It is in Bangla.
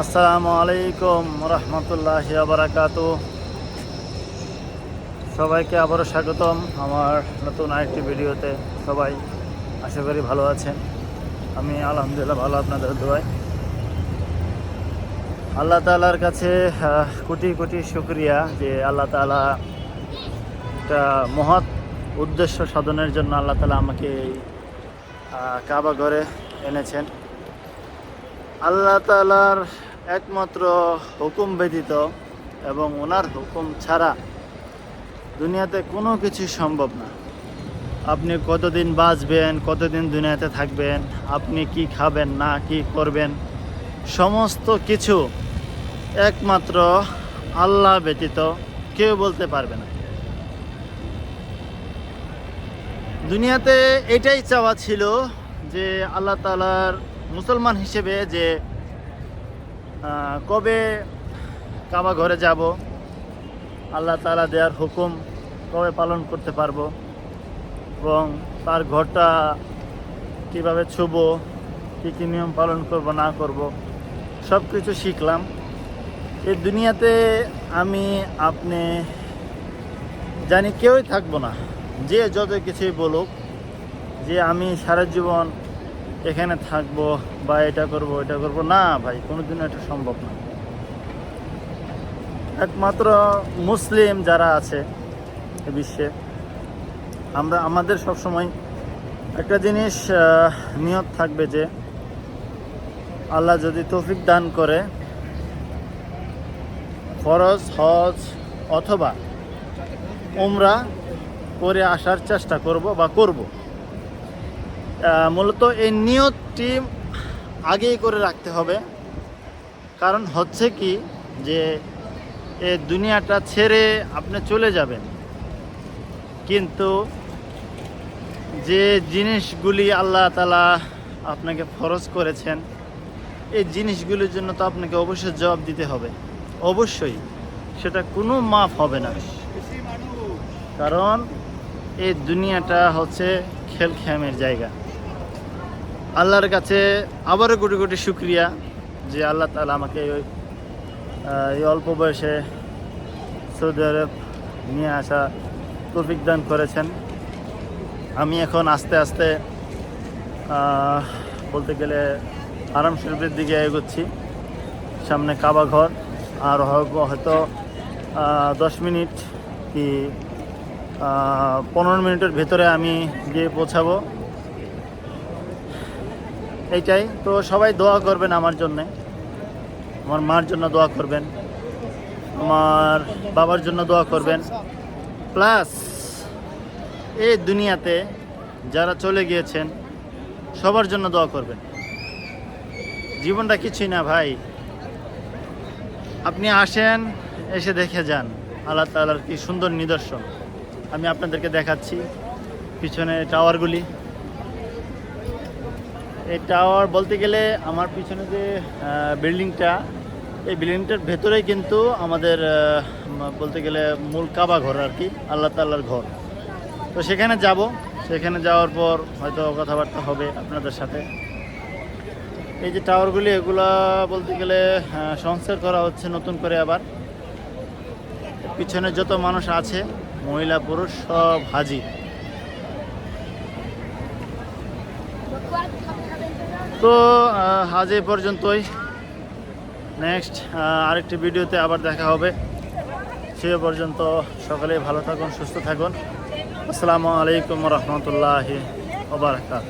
আসসালামু আলাইকুম রহমতুল্লাহ বারাকাত সবাইকে আবারও স্বাগতম আমার নতুন আরেকটি ভিডিওতে। সবাই আশা করি ভালো আছেন। আমি আলহামদুলিল্লাহ ভালো আপনাদের দোয়াই আল্লাহ তালার কাছে কোটি কোটি শুক্রিয়া যে আল্লাহ তালা একটা মহৎ উদ্দেশ্য সাধনের জন্য আল্লাহ তালা আমাকে এই কাবা ঘরে এনেছেন। আল্লাহ তালার একমাত্র হুকুম ব্যতীত এবং ওনার হুকুম ছাড়া দুনিয়াতে কোনো কিছু সম্ভব না। আপনি কতদিন বাঁচবেন, কতদিন দুনিয়াতে থাকবেন, আপনি কি খাবেন, না কি করবেন, সমস্ত কিছু একমাত্র আল্লাহ ব্যতীত কেউ বলতে পারবে না। দুনিয়াতে এটাই চাওয়া ছিল যে আল্লাহ তালার মুসলমান হিসেবে যে কবে কাবা ঘরে যাব, আল্লাহ তালা দেওয়ার হুকুম কবে পালন করতে পারব এবং তার ঘরটা কীভাবে ছুব, কী কী নিয়ম পালন করব, না করব সব কিছু শিখলাম। এই দুনিয়াতে আমি, আপনি জানি কেউই থাকব না। যে যত কিছুই বলুক, যে আমি সারা জীবন এখানে থাকব বা এটা করব এটা করব, না ভাই, কোনোদিনও এটা সম্ভব না। একমাত্র মুসলিম যারা আছে বিশ্বে, আমরা, আমাদের সবসময় একটা জিনিস নিয়ত থাকবে যে আল্লাহ যদি তৌফিক দান করে, ফরজ, হজ অথবা উমরা করে আসার চেষ্টা করব বা করব। মূলত এই নিয়তটি আগেই করে রাখতে হবে। কারণ হচ্ছে কি যে, এ দুনিয়াটা ছেড়ে আপনি চলে যাবেন। কিন্তু যে জিনিসগুলি আল্লাহ তালা আপনাকে ফরজ করেছেন, এই জিনিসগুলির জন্য তো আপনাকে অবশ্যই জবাব দিতে হবে। অবশ্যই, সেটা কোনো মাফ হবে না। কারণ এই দুনিয়াটা হচ্ছে খেলখ্যামের জায়গা। আল্লাহর কাছে আবারও কোটি কোটি শুক্রিয়া যে আল্লাহ তালা আমাকে ওই এই অল্প বয়সে সৌদি আরব নিয়ে আসা তৌফিক দান করেছেন। আমি এখন আস্তে আস্তে বলতে গেলে আরাম শরীফের দিকে এগোচ্ছি। সামনে কাবা ঘর, আর হয়- হয়তো দশ মিনিট কি পনেরো মিনিটের ভেতরে আমি গিয়ে পৌঁছাবো। এইটাই। তো সবাই দোয়া করবেন আমার জন্যে। আমার মার জন্য দোয়া করবেন। আমার বাবার জন্য দোয়া করবেন। প্লাস এই দুনিয়াতে যারা চলে গিয়েছেন, সবার জন্য দোয়া করবেন। জীবনটা কিছুই না ভাই। আপনি আসেন, এসে দেখে যান। আল্লাহ তালার কি সুন্দর নিদর্শন। আমি আপনাদেরকে দেখাচ্ছি পিছনে টাওয়ারগুলি এই টাওয়ার বলতে গেলে আমার পিছনে যে বিল্ডিংটা এই বিল্ডিংটার ভেতরেই কিন্তু আমাদের বলতে গেলে মূল কাবা ঘর আর কি, আল্লাহ তাল্লার ঘর। তো সেখানে যাব। সেখানে যাওয়ার পর হয়তো কথাবার্তা হবে আপনাদের সাথে। এই যে টাওয়ারগুলি এগুলা বলতে গেলে সংস্কার করা হচ্ছে নতুন করে আবার। পিছনে যত মানুষ আছে, মহিলা, পুরুষ, সব হাজির। তো আজ এই পর্যন্তই। নেক্সট আরেকটি ভিডিওতে আবার দেখা হবে। সে পর্যন্ত সকলেই ভালো থাকুন, সুস্থ থাকুন। আসসালামু আলাইকুম রহমতুল্লাহ ওবরাকাত